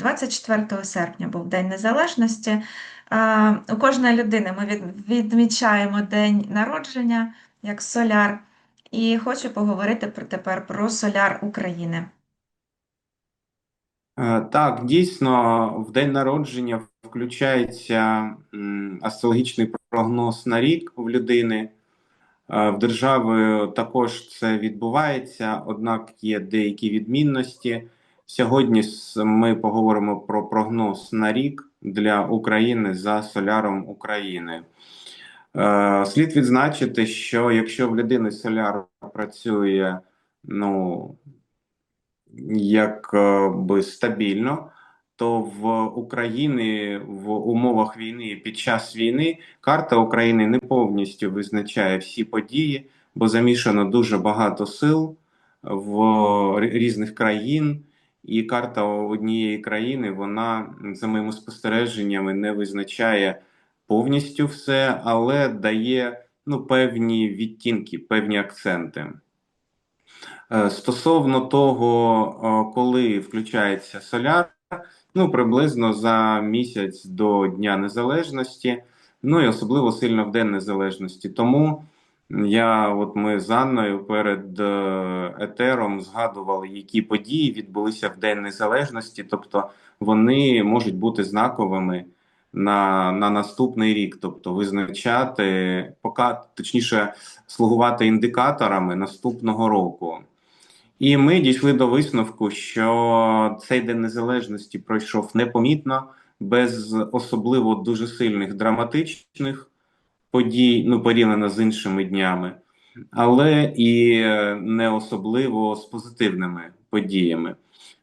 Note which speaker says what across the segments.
Speaker 1: 24 серпня був День Незалежності. У кожної людини ми відмічаємо день народження як соляр. І хочу поговорити про тепер про соляр України.
Speaker 2: Е, Так, дійсно, в день народження включається астрологічний прогноз на рік в людини. Е, В держави також це відбувається, однак є деякі відмінності. Сьогодні ми поговоримо про прогноз на рік для України за соляром України. Е, Слід відзначити, що якщо в людини соляр працює, ну, як е, би стабільно, то в Україні в умовах війни під час війни карта України не повністю визначає всі події, бо замішано дуже багато сил в різних країн, і карта однієї країни вона за моїми спостереженнями не визначає повністю все, але дає ну певні відтінки, певні акценти. Е, Стосовно того, е, коли включається соляр, ну приблизно за місяць до Дня Незалежності, ну і особливо сильно в День Незалежності. Тому я, от ми з Анною перед е, етером згадували, які події відбулися в День Незалежності, тобто вони можуть бути знаковими на, на наступний рік, тобто визначати, пока точніше слугувати індикаторами наступного року. І ми дійшли до висновку, що цей День Незалежності пройшов непомітно, без особливо дуже сильних драматичних подій, ну порівняно з іншими днями, але і е, не особливо з позитивними подіями.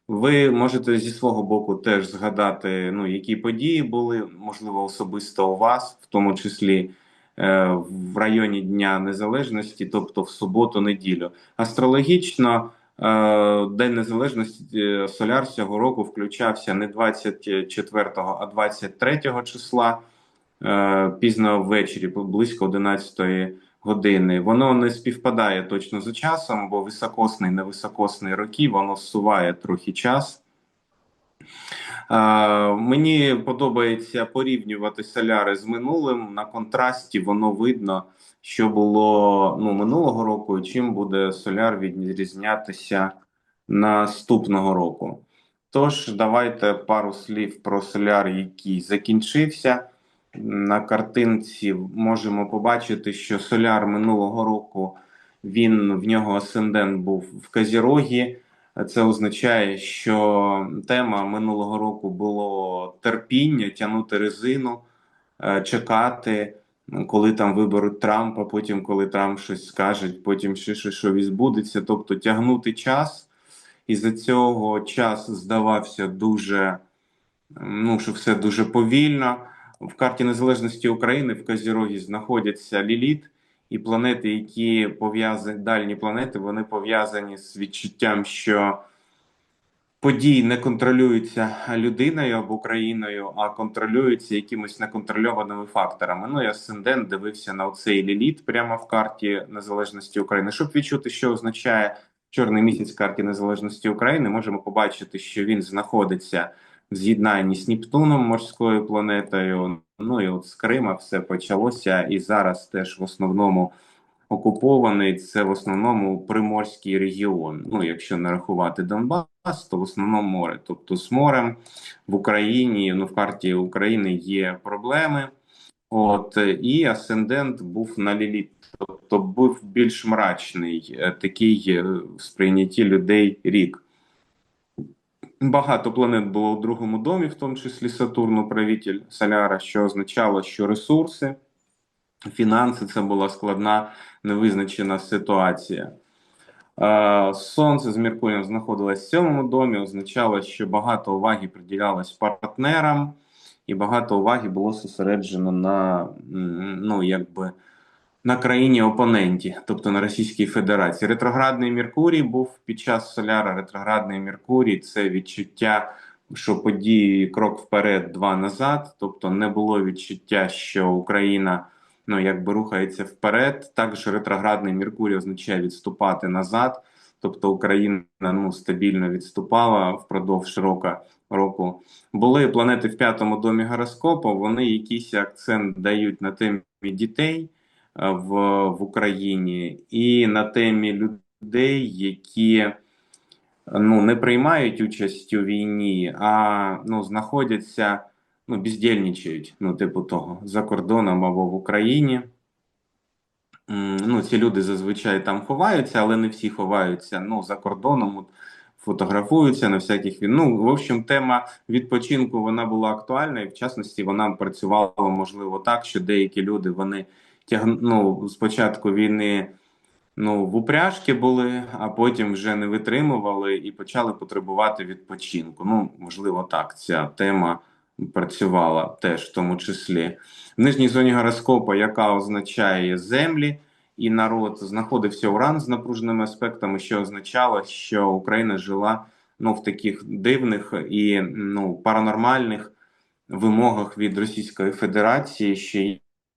Speaker 2: Ви можете зі свого боку теж згадати, ну, які події були, можливо, особисто у вас, в тому числі е, в районі Дня Незалежності, тобто в суботу-неділю. Астрологічно Е, День Незалежності е, Соляр цього року включався не 24, а 23 числа пізно ввечері, близько 11 години. Воно не співпадає точно за часом, бо високосний, невисокосний роки, воно зсуває трохи час. Е, Мені подобається порівнювати соляри з минулим. На контрасті воно видно, що було ну, минулого року, і чим буде соляр відрізнятися наступного року. Тож, давайте пару слів про соляр, який закінчився. На картинці можемо побачити, що соляр минулого року він в нього асцендент був в Казірогі. Це означає, що тема минулого року було терпіння, тягнути резину, е, чекати, коли там виберуть Трампа, потім коли Трамп щось скаже, потім ще щось що відбудеться. Тобто тягнути час, і за цього час здавався дуже, ну що все дуже повільно. В карті незалежності України в Казірогі знаходяться Ліліт. І планети, які пов'язані дальні планети, вони пов'язані з відчуттям, що події не контролюються людиною або країною, а контролюються якимись неконтрольованими факторами. Ну і асцендент дивився на оцей ліліт прямо в карті незалежності України. Щоб відчути, що означає чорний місяць в карті незалежності України, можемо побачити, що він знаходиться з'єднанні з Нептуном, морською планетою. Ну і от з Крима все почалося, і зараз теж в основному окупований це в основному Приморський регіон. Ну, якщо не рахувати Донбас, то в основному море. Тобто з морем в Україні, ну в карті України є проблеми. От і асцендент був на ліліт, тобто був більш мрачний е, такий е, в сприйнятті людей рік. Багато планет було у другому домі, в тому числі Сатурн, управитель Соляра, що означало, що ресурси, фінанси це була складна невизначена ситуація. Сонце з Меркурієм знаходилось в сьомому домі, означало, що багато уваги приділялось партнерам, і багато уваги було зосереджено на ну, якби, на країні опоненті, тобто на Російській Федерації. Ретроградний Меркурій був під час соляра. Ретроградний Меркурій це відчуття, що події крок вперед, два назад. Тобто не було відчуття, що Україна ну якби рухається вперед. Також ретроградний Меркурій означає відступати назад. тобто Україна ну, стабільно відступала впродовж року. року. Були планети в п'ятому домі гороскопу, вони якийсь акцент дають на темі дітей в, в Україні і на темі людей, які ну, не приймають участь у війні, а ну, знаходяться, ну, бездільничають, ну, типу того, за кордоном або в Україні. Ну, ці люди зазвичай там ховаються, але не всі ховаються ну, за кордоном, фотографуються на всяких він. Ну, в общем, тема відпочинку вона була актуальна, і в частності вона працювала, можливо, так, що деякі люди вони тяг... ну, з війни ну, в упряжки були, а потім вже не витримували і почали потребувати відпочинку. Ну, можливо, так, ця тема працювала теж в тому числі. В нижній зоні гороскопа, яка означає землі, і народ знаходився уран з напруженими аспектами, що означало, що Україна жила ну, в таких дивних і ну, паранормальних вимогах від Російської Федерації, що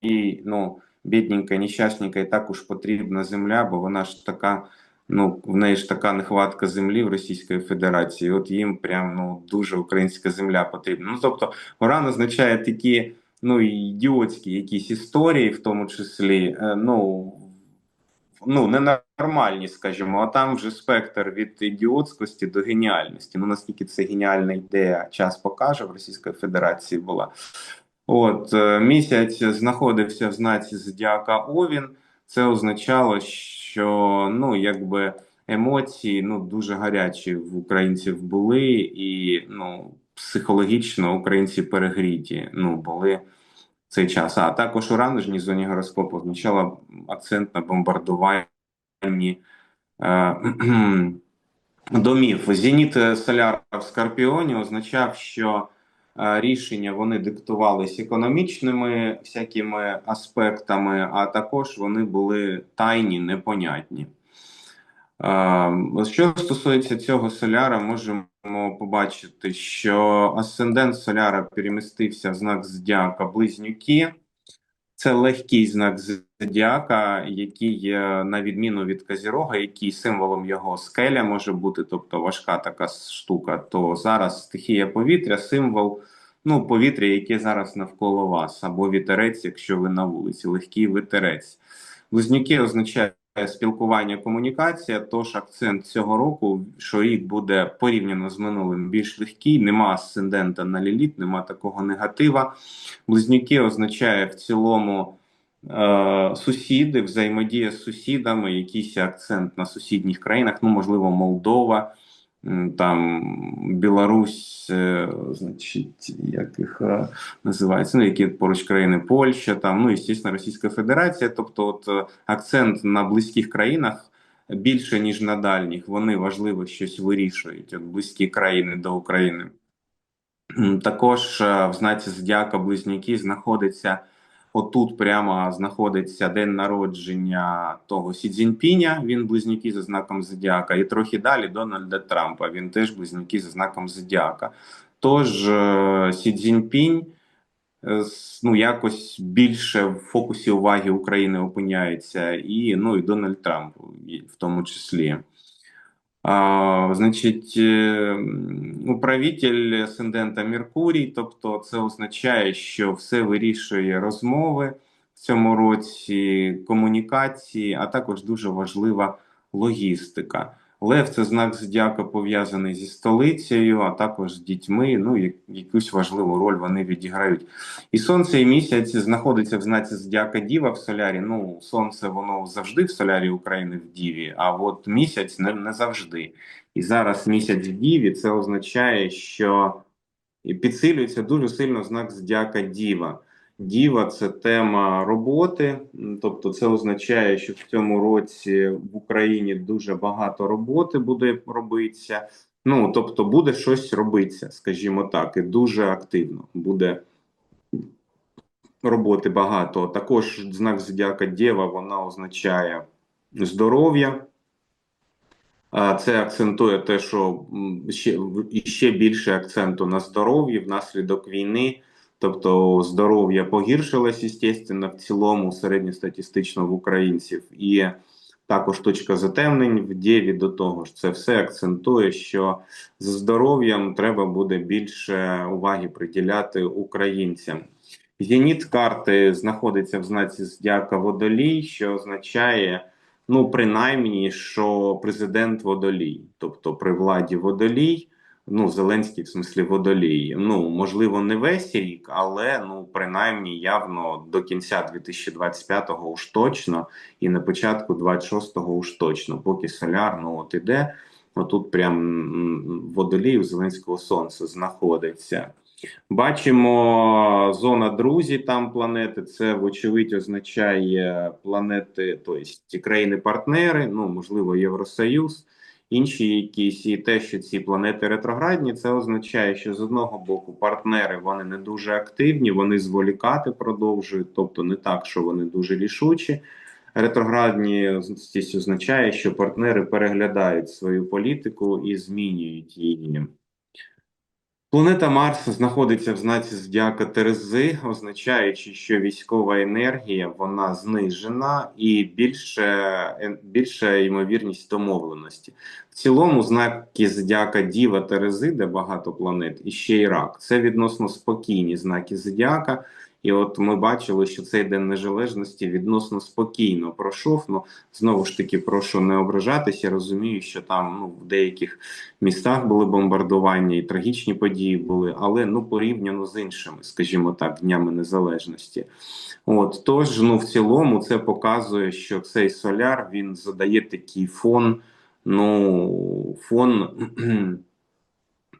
Speaker 2: і ну, бідненька, нещасненька, і також потрібна земля, бо вона ж така. Ну, в неї ж така нехватка землі в Російської Федерації. От їм прям ну дуже українська земля потрібна. Ну тобто, уран означає такі ну ідіотські якісь історії, в тому числі, е, ну ну ненормальні, скажімо, а там вже спектр від ідіотськості до геніальності. Ну наскільки це геніальна ідея, час покаже в Російської Федерації була. От е, місяць знаходився в знаці Зодіака Овін. Це означало, що ну якби емоції ну дуже гарячі в українців були, і ну психологічно українці перегріті ну були в цей час. А також у раножній зоні гороскопу означала акцент на бомбардуванні е, домів. Зеніт Соляра в Скорпіоні означав, що рішення вони диктувались економічними всякими аспектами, а також вони були тайні, непонятні. Е, Що стосується цього соляра, можемо побачити, що асцендент соляра перемістився в знак Здяка Близнюки. Це легкий знак зодіака, який на відміну від Казірога, який символом його скеля може бути, тобто важка така штука. То зараз стихія повітря, символ ну, повітря, яке зараз навколо вас, або вітерець, якщо ви на вулиці, легкий вітерець. Близнюки означає спілкування, комунікація. Тож акцент цього року, що рік буде порівняно з минулим більш легкий, нема асцендента на ліліт, нема такого негатива. Близнюки означає в цілому е, сусіди, взаємодія з сусідами, якийсь акцент на сусідніх країнах, ну можливо, Молдова. Там Білорусь, е, значить, як їх е, називається, ну, які поруч країни Польща, там, ну і звісно, Російська Федерація. Тобто, от е, акцент на близьких країнах більше, ніж на дальніх. Вони важливо щось вирішують. От близькі країни до України. Також в знаці Зодіака Близнюки знаходиться отут прямо знаходиться день народження того Сі Цзіньпіня, він близнюки за знаком Зодіака, і трохи далі Дональда Трампа. Він теж близнюки за знаком Зодіака. Тож е, Сі Цзіньпінь е, ну, якось більше в фокусі уваги України опиняється, і ну і Дональд Трамп в тому числі. Значить, м, управитель асцендента Меркурій, тобто це означає, що все вирішує розмови в цьому році, комунікації, а також дуже важлива логістика. Лев це знак зодіака пов'язаний зі столицею, а також з дітьми. Ну, якусь важливу роль вони відіграють. І сонце і місяць знаходиться в знаці зодіака Діва в солярі. Ну, сонце воно завжди в солярі України в Діві, а от місяць не, не завжди. І зараз місяць в Діві це означає, що підсилюється дуже сильно знак зодіака Діва. Діва це тема роботи, тобто це означає, що в цьому році в Україні дуже багато роботи буде робитися. Ну, тобто буде щось робитися, скажімо так, і дуже активно буде роботи багато. Також знак зодіака Дєва, вона означає здоров'я. Це акцентує те, що ще, ще більше акценту на здоров'ї внаслідок війни. Тобто здоров'я погіршилось, естественно, в цілому середньостатистично в українців. І Також точка затемнень в Дєві до того ж. Це все акцентує, що з здоров'ям треба буде більше уваги приділяти українцям. Зеніт карти знаходиться в знаці Зодіака Водолій, що означає, ну, принаймні, що президент Водолій, тобто при владі Водолій, ну, Зеленський, в смислі Водолій. Ну, можливо, не весь рік, але ну, принаймні явно до кінця 2025-го уж точно, і на початку 26-го уж точно, поки соляр, ну, от іде. Отут прям водолій у Зеленського Сонця знаходиться. Бачимо зона друзі, там планети. Це, вочевидь, означає планети, тобто країни-партнери, ну, можливо, Євросоюз, інші якісь, і те, що ці планети ретроградні, це означає, що з одного боку партнери вони не дуже активні, вони зволікати продовжують, тобто не так, що вони дуже рішучі. Ретроградні означає, що партнери переглядають свою політику і змінюють її. Планета Марс знаходиться в знаці Зодіака Терези, означаючи, що військова енергія вона знижена і більше, більша ймовірність домовленості. В цілому, знаки Зодіака Діва Терези, де багато планет, і ще й рак. Це відносно спокійні знаки Зодіака. І от ми бачили, що цей день незалежності відносно спокійно пройшов. Ну знову ж таки, прошу не ображатися. Розумію, що там ну в деяких містах були бомбардування і трагічні події були, але ну порівняно з іншими, скажімо так, днями незалежності. От тож, ну в цілому, це показує, що цей соляр він задає такий фон. Ну, фон,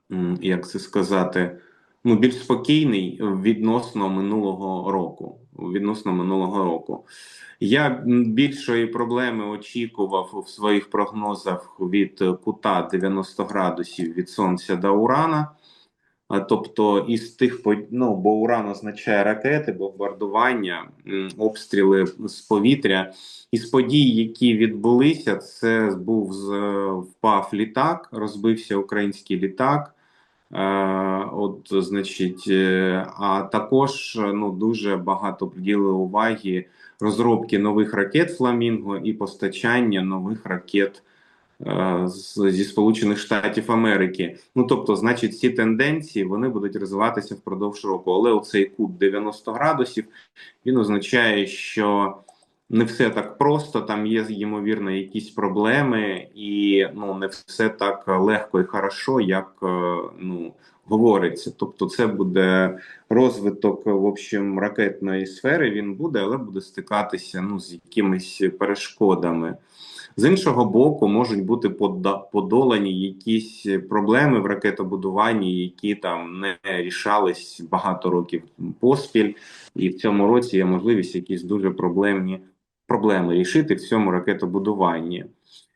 Speaker 2: як це сказати, ну, більш спокійний відносно минулого року. Відносно минулого року. Я більшої проблеми очікував в своїх прогнозах від кута 90 градусів від Сонця до Урана. Тобто із тих ну, бо Уран означає ракети, бомбардування, обстріли з повітря. Із подій, які відбулися, це був впав літак, розбився український літак. Е, От, значить, е, а також ну дуже багато приділили уваги розробки нових ракет Фламінго і постачання нових ракет е, зі Сполучених Штатів Америки. Ну тобто, значить, ці тенденції вони будуть розвиватися впродовж року. Але оцей кут 90 градусів він означає, що не все так просто. Там є ймовірно якісь проблеми, і ну не все так легко і хорошо, як е, ну говориться. Тобто, це буде розвиток в общем ракетної сфери. Він буде, але буде стикатися ну з якимись перешкодами. З іншого боку, можуть бути подолані якісь проблеми в ракетобудуванні, які там не рішались багато років поспіль, і в цьому році є можливість якісь дуже проблемні проблеми рішити в цьому ракетобудуванні.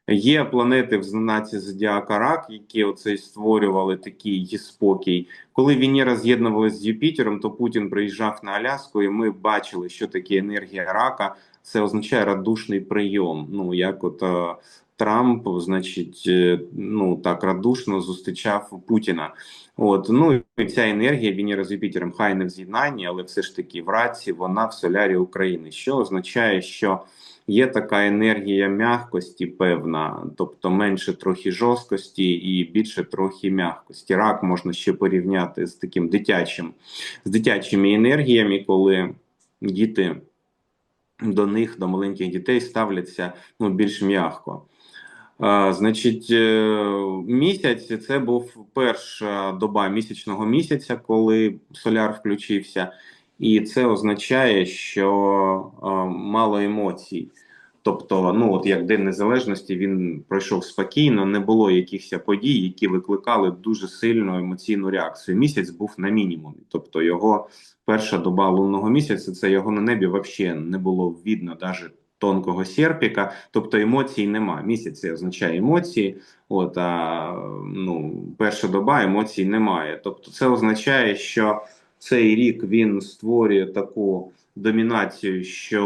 Speaker 2: Є планети в знаці Зодіака Рак, які оце створювали такий спокій. Коли Венера з'єднувалася з Юпітером, то Путін приїжджав на Аляску, і ми бачили, що таке енергія рака. Це означає радушний прийом. Ну як от е, Трамп, значить, е, ну так радушно зустрічав Путіна. От ну і ця енергія Венера з Юпітером, хай не в з'єднанні, але все ж таки в раці вона в солярі України, що означає, що є така енергія м'якості певна, тобто менше трохи жорсткості і більше трохи м'якості. Рак можна ще порівняти з таким дитячим, з дитячими енергіями, коли діти до них, до маленьких дітей, ставляться ну, більш м'яко. Значить, е, місяць це був перша доба місячного місяця, коли соляр включився, і це означає, що мало емоцій. Тобто, ну от як День Незалежності він пройшов спокійно, не було якихось подій, які викликали дуже сильну емоційну реакцію. Місяць був на мінімумі, тобто його перша доба лунного місяця, це його на небі взагалі не було видно, навіть тонкого серпіка, тобто емоцій нема. Місяць означає емоції. От а ну, перша доба емоцій немає. Тобто, це означає, що цей рік він створює таку домінацію, що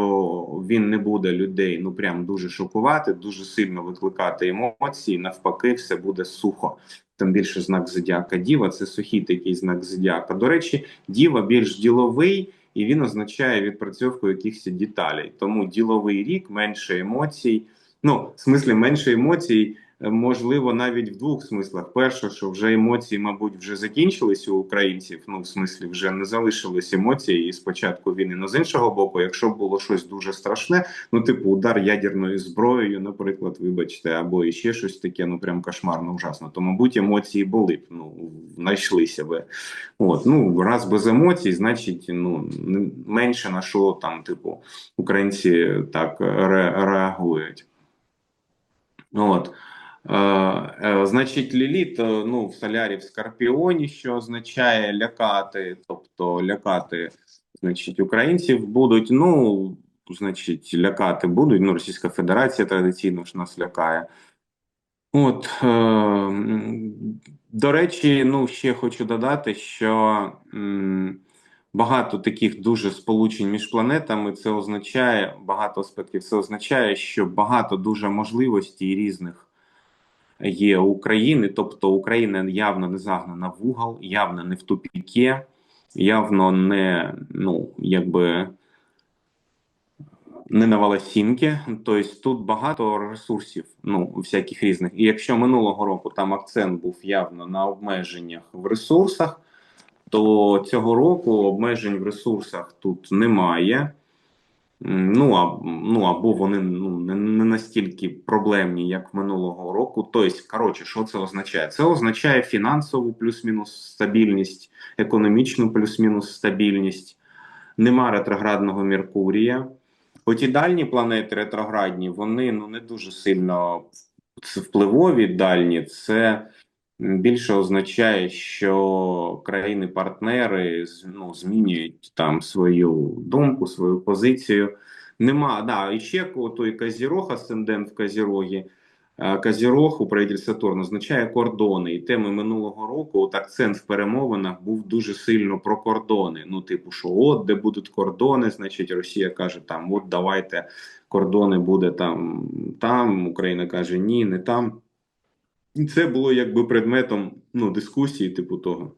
Speaker 2: він не буде людей ну прям дуже шокувати, дуже сильно викликати емоції. Навпаки, все буде сухо. Тим більше знак зодіака Діва це сухий такий знак зодіака. До речі, Діва більш діловий. І він означає відпрацьовку якихось деталей. Тому діловий рік менше емоцій, Ну, в смислі, менше емоцій, можливо, навіть в двох смислах. Перше, що вже емоції, мабуть, вже закінчились у українців. Ну, в смислі, вже не залишились емоції із початку війни. Ну, з іншого боку, якщо було щось дуже страшне, ну, типу, удар ядерною зброєю, наприклад, вибачте, або іще щось таке, ну прям кошмарно, ужасно, то, мабуть, емоції були б, ну, знайшлися би. От, ну, раз без емоцій, значить, ну, менше на що там, типу, українці так ре реагують. От. Е, е, значить, Ліліт, е, ну, в солярі в Скорпіоні, що означає лякати, тобто лякати, значить, українців будуть, ну, значить, лякати будуть. Ну, Російська Федерація традиційно ж нас лякає. От, е, до речі, ну, ще хочу додати, що м, багато таких дуже сполучень між планетами, це означає, багато аспектів, це означає, що багато дуже можливостей різних є України, тобто Україна явно не загнана в угол, явно не в тупіке, явно не, ну, якби не на волосінки. Тобто тут багато ресурсів, ну, всяких різних. І якщо минулого року там акцент був явно на обмеженнях в ресурсах, то цього року обмежень в ресурсах тут немає. Ну, а, ну або вони ну, не, не настільки проблемні, як минулого року. Тобто, коротше, що це означає? Це означає фінансову плюс-мінус стабільність, економічну плюс-мінус стабільність, нема ретроградного Меркурія. Оті дальні планети ретроградні, вони ну, не дуже сильно впливові дальні. Це більше означає, що країни-партнери ну, змінюють там свою думку, свою позицію. Нема, да, і ще той Казірог, асцендент в Казірогі. Е, Казірог у правитель Сатурн означає кордони. І теми минулого року, от акцент в перемовинах був дуже сильно про кордони. Ну, типу, що от де будуть кордони, значить Росія каже, там от давайте кордони буде там, там. Україна каже, ні, не там. Це було якби предметом ну, дискусії, типу того.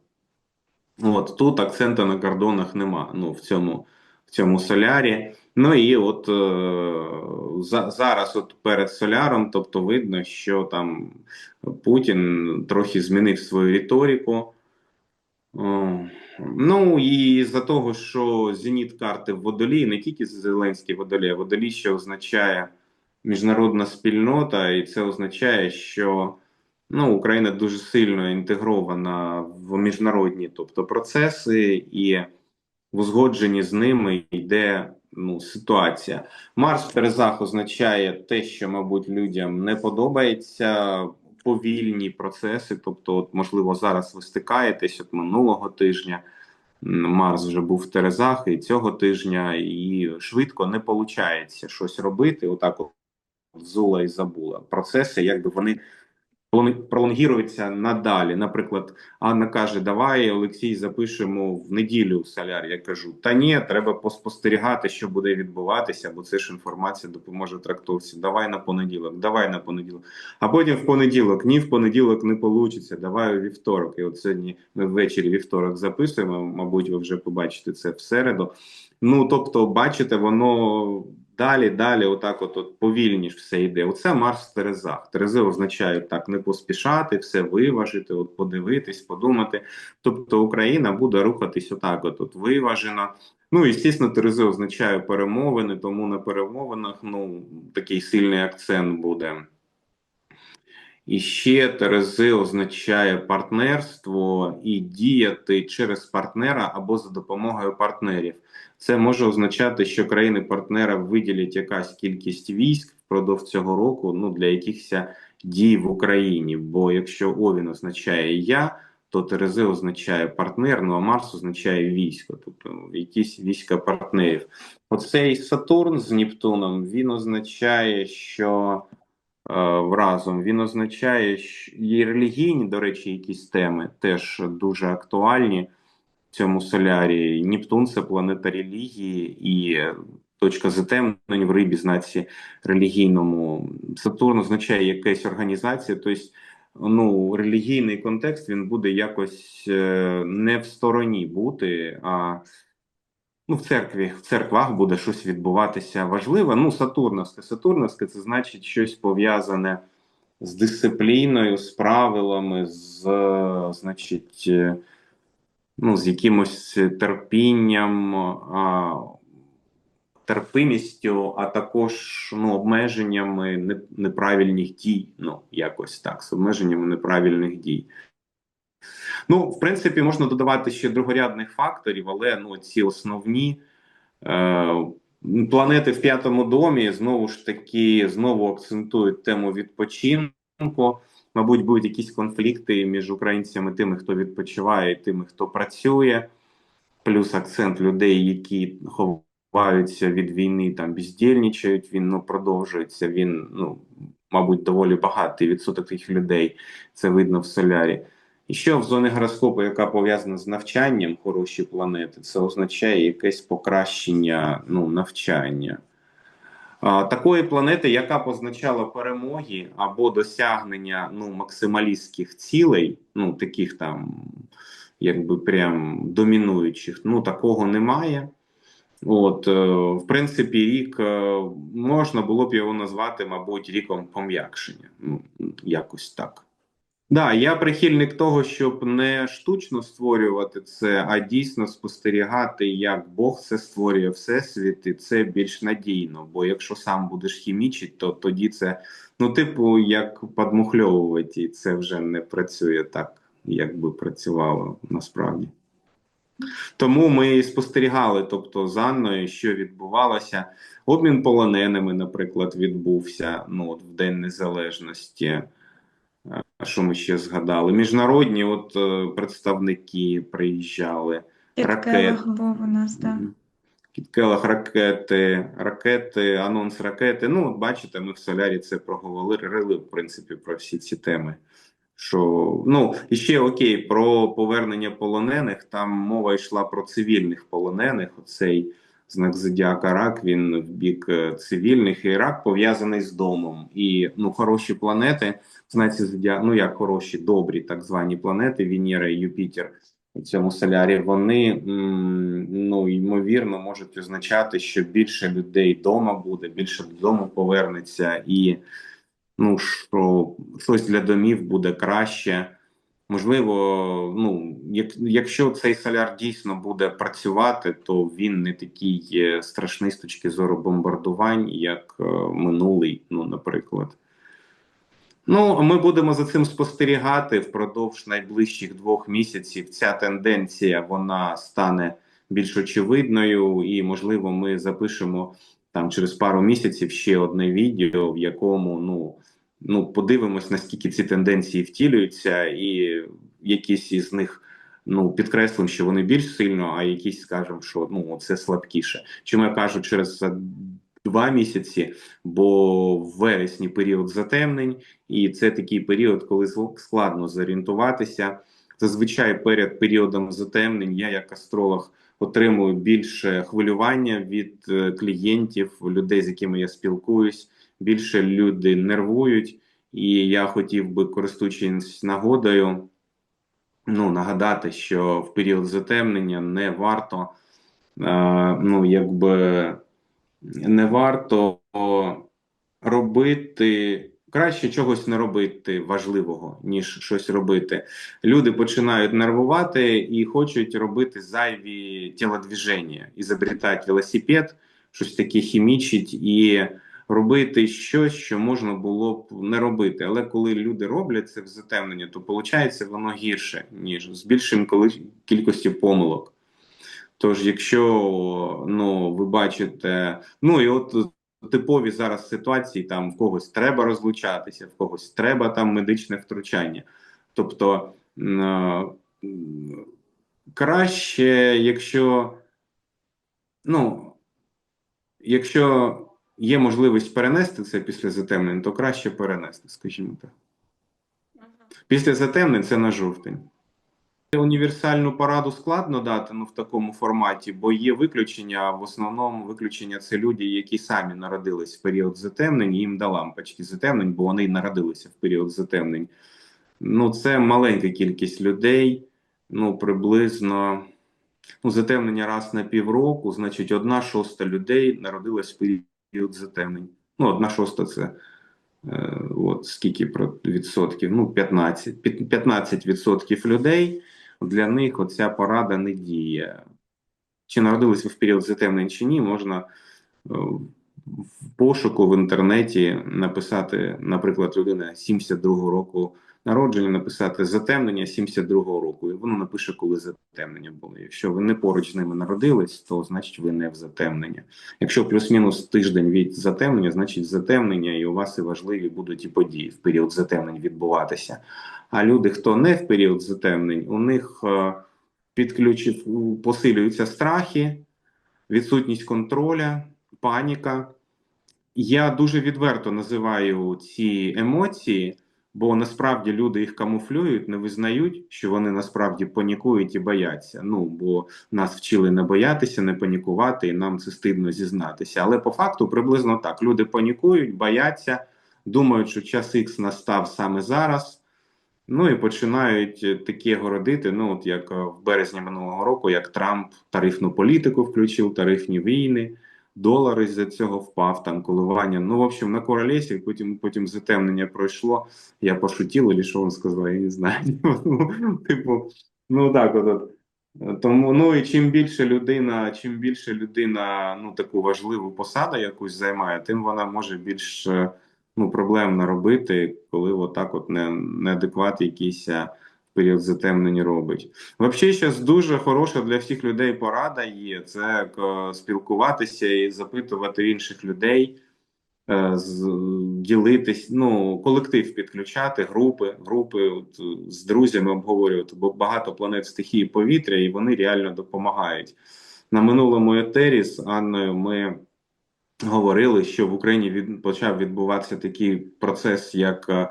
Speaker 2: От тут акцента на кордонах нема. Ну, в цьому, в цьому солярі. Ну і от е, за, зараз, от перед соляром, тобто видно, що там Путін трохи змінив свою риторику. О, ну і за того, що зеніт карти в водолії, не тільки Зеленський водолій, а водолій, що означає міжнародна спільнота, і це означає, що ну, Україна дуже сильно інтегрована в міжнародні тобто, процеси, і в узгодженні з ними йде ну, ситуація. Марс Терезах означає те, що, мабуть, людям не подобається. Повільні процеси, тобто, от, можливо, зараз ви стикаєтесь от минулого тижня. Марс вже був в Терезах і цього тижня, і швидко не виходить щось робити. Отак от взула і забула. Процеси, якби вони пролон- пролонгіруються надалі. Наприклад, Анна каже: Давай, Олексій, запишемо в неділю в солярі. Я кажу: Та ні, треба поспостерігати, що буде відбуватися, бо це ж інформація допоможе трактовці. Давай на понеділок, давай на понеділок. А потім в понеділок, ні, в понеділок не вийде, давай у вівторок. І от сьогодні ми ввечері вівторок записуємо. Мабуть, ви вже побачите це в середу. Ну тобто, бачите, воно далі, далі, отак, от, от повільніше все йде. Оце Марс в Терезах. Терези означають так, не поспішати, все виважити, от подивитись, подумати. Тобто Україна буде рухатись отак, от, от виважено. Ну, і, звісно, Терези означає перемовини, тому на перемовинах ну, такий сильний акцент буде. І ще Терези означає партнерство і діяти через партнера або за допомогою партнерів. Це може означати, що країни-партнера виділять якась кількість військ впродовж цього року ну, для якихось дій в Україні. Бо якщо Овін означає я, то Терези означає партнер, ну а Марс означає військо, тобто якісь війська партнерів. Оцей Сатурн з Нептуном він означає, що е, разом він означає, що є релігійні, до речі, якісь теми теж дуже актуальні цьому солярі. Нептун це планета релігії і точка затемнень в рибі, знаці релігійному. Сатурн означає якась організація, тобто ну, релігійний контекст він буде якось е, не в стороні бути, а Ну, в церкві, в церквах буде щось відбуватися важливе. Ну, Сатурновське. Сатурновське це значить щось пов'язане з дисципліною, з правилами, з, е, значить, е, ну, з якимось терпінням, а, терпимістю, а також ну, обмеженнями неправильних дій. Ну, якось так, з обмеженнями неправильних дій. Ну, в принципі, можна додавати ще другорядних факторів, але ну, ці основні е, планети в п'ятому домі знову ж таки знову акцентують тему відпочинку. Мабуть, будуть якісь конфлікти між українцями, тими, хто відпочиває, і тими, хто працює, плюс акцент людей, які ховаються від війни, там бездільничають. Він ну продовжується. Він ну мабуть доволі багатий відсоток таких людей. Це видно в солярі. І що в зоні гороскопу, яка пов'язана з навчанням хороші планети, це означає якесь покращення ну, навчання. Такої планети, яка позначала перемоги або досягнення ну, максималістських цілей, ну таких там, якби прям домінуючих, ну такого немає. От, е, в принципі, рік е, можна було б його назвати, мабуть, ріком пом'якшення. Ну, якось так. Да, я прихильник того, щоб не штучно створювати це, а дійсно спостерігати, як Бог це створює всесвіт, і це більш надійно. Бо якщо сам будеш хімічити, то тоді це, ну, типу, як подмухльовувати, і це вже не працює так, як би працювало насправді. Тому ми спостерігали, тобто з Анною, що відбувалося. Обмін полоненими, наприклад, відбувся ну, от в День Незалежності. А що ми ще згадали? Міжнародні от е, представники приїжджали. Ракет.
Speaker 1: Був у нас, так.
Speaker 2: Мгм. Кіт ракети, ракети, анонс ракети. Ну, от бачите, ми в Солярі це проговорили, в принципі, про всі ці теми. Що, ну, і ще окей, про повернення полонених. Там мова йшла про цивільних полонених. Оцей знак зодіака рак, він в бік е, цивільних, і рак пов'язаний з домом. І ну, хороші планети, знаці зодіака, ну як хороші, добрі так звані планети, Венера і Юпітер у цьому солярі, вони ну ймовірно можуть означати, що більше людей вдома буде, більше додому повернеться, і ну що щось для домів буде краще. Можливо, ну як, якщо цей соляр дійсно буде працювати, то він не такий е, страшний з точки зору бомбардувань, як е, минулий, ну, наприклад. Ну, ми будемо за цим спостерігати впродовж найближчих двох місяців. Ця тенденція вона стане більш очевидною, і можливо, ми запишемо там через пару місяців ще одне відео, в якому ну ну подивимось, наскільки ці тенденції втілюються, і якісь із них ну підкреслимо, що вони більш сильно, а якісь скажемо, що ну це слабкіше. Чому я кажу через два місяці? Бо в вересні період затемнень, і це такий період, коли складно зорієнтуватися. Зазвичай перед періодом затемнень я, як астролог, отримую більше хвилювання від е, клієнтів, людей, з якими я спілкуюсь. Більше люди нервують, і я хотів би, користуючись нагодою, ну нагадати, що в період затемнення не варто, е, ну якби не варто робити. Краще чогось не робити важливого, ніж щось робити. Люди починають нервувати і хочуть робити зайві тілодвіження, ізобретати велосипед, щось таке хімічить і робити щось, що можна було б не робити. Але коли люди роблять це в затемнення, то виходить воно гірше, ніж з більшим кількістю помилок. Тож, якщо ну ви бачите, ну і от типові зараз ситуації, там в когось треба розлучатися, в когось треба там медичне втручання. Тобто е краще, якщо ну, якщо є можливість перенести це після затемнень, то краще перенести, скажімо так. Після затемнень це на жовтень. Універсальну пораду складно дати ну, в такому форматі, бо є виключення. а В основному виключення це люди, які самі народились в період затемнень, і їм до лампочки затемнень, бо вони народилися в період затемнень. Ну, це маленька кількість людей, ну приблизно. ну, затемнення раз на півроку, значить, одна шоста людей народилась в період затемнень. Ну, одна шоста це е, от скільки відсотків? Ну, 15. Під- 15 відсотків людей для них оця порада не діє. Чи народились ви в період затемнень чи ні, можна е, в пошуку в інтернеті написати, наприклад, людина 72-го року народження, написати затемнення 72-го року, і воно напише, коли затемнення було. Якщо ви не поруч з ними народились, то значить ви не в затемнення. Якщо плюс-мінус тиждень від затемнення, значить затемнення, і у вас і важливі будуть і події в період затемнень відбуватися. А люди, хто не в період затемнень, у них е, підключив, посилюються страхи, відсутність контроля, паніка. Я дуже відверто називаю ці емоції, бо насправді люди їх камуфлюють, не визнають, що вони насправді панікують і бояться. Ну бо нас вчили не боятися, не панікувати, і нам це стидно зізнатися. Але по факту приблизно так: люди панікують, бояться, думають, що час Х настав саме зараз. Ну і починають таке городити. Ну, от як е, в березні минулого року, як Трамп тарифну політику включив, тарифні війни, долар із-за цього впав, там коливання. Ну, в общем, на королесі, потім потім затемнення пройшло. Я пошутів, і що він сказав, я не знаю. Типу, ну так, от. от. Тому ну і чим більше людина, чим більше людина ну таку важливу посаду якусь займає, тим вона може більш е, ну, проблем наробити, коли отак от не, неадекват якийсь в період затемнення робить. Взагалі, зараз дуже хороша для всіх людей порада є. Це е, спілкуватися і запитувати інших людей, е, ділитись, ну, колектив підключати, групи, групи от, з друзями обговорювати, бо багато планет стихії повітря, і вони реально допомагають. На минулому етері з Анною ми говорили, що в Україні від, почав відбуватися такий процес, як е,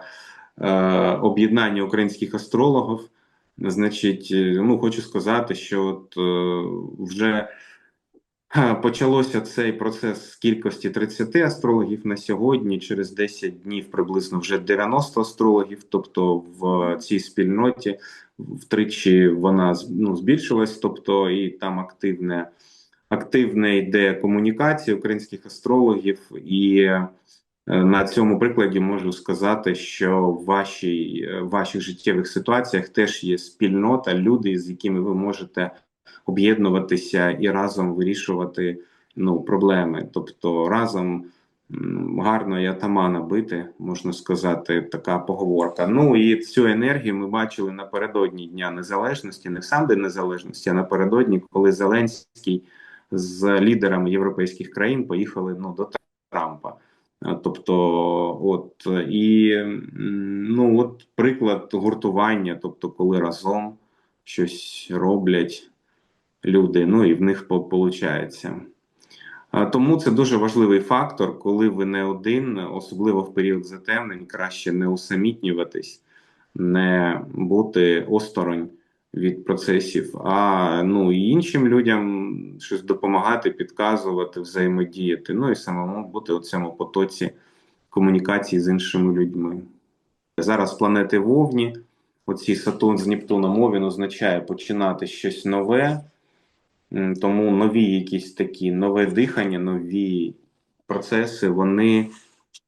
Speaker 2: об'єднання українських астрологів. Значить, е, ну хочу сказати, що от е, вже е, почалося цей процес з кількості 30 астрологів на сьогодні. Через 10 днів приблизно вже 90 астрологів. Тобто в цій спільноті втричі вона ну, збільшилась, тобто і там активне активне йде комунікація українських астрологів, і е, на цьому прикладі можу сказати, що в вашій е, ваших життєвих ситуаціях теж є спільнота, люди, з якими ви можете об'єднуватися і разом вирішувати ну, проблеми. Тобто разом гарно і атамана бити, можна сказати, така поговорка. Ну і цю енергію ми бачили напередодні Дня Незалежності, не в сам День Незалежності, а напередодні, коли Зеленський з лідерами європейських країн поїхали ну до Трампа. Е, Тобто, от і ну от приклад гуртування, тобто, коли разом щось роблять люди, ну і в них виходить. Тому це дуже важливий фактор, коли ви не один, особливо в період затемнень, краще не усамітнюватись, не бути осторонь від процесів, а ну і іншим людям щось допомагати, підказувати, взаємодіяти. Ну і самому бути у цьому потоці комунікації з іншими людьми. Зараз планети Вовні, оці Сатурн з Нептуном він означає починати щось нове, тому нові якісь такі нове дихання, нові процеси, вони.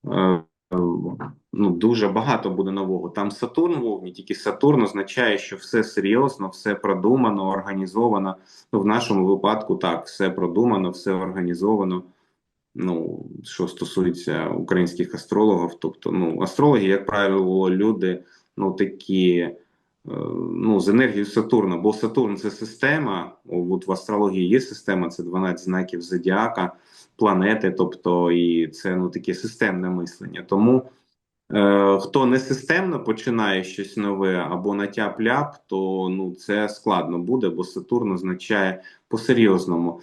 Speaker 2: е, ну, дуже багато буде нового. Там Сатурн в тільки Сатурн означає, що все серйозно, все продумано, організовано. Ну, в нашому випадку так, все продумано, все організовано. Ну, що стосується українських астрологів, тобто, ну, астрологи, як правило, люди, ну, такі, е, ну, з енергією Сатурна, бо Сатурн це система. От в астрології є система, це 12 знаків зодіака, планети, тобто, і це ну таке системне мислення. Тому Хто не системно починає щось нове або на тяп-ляп, то ну це складно буде, бо Сатурн означає по-серйозному.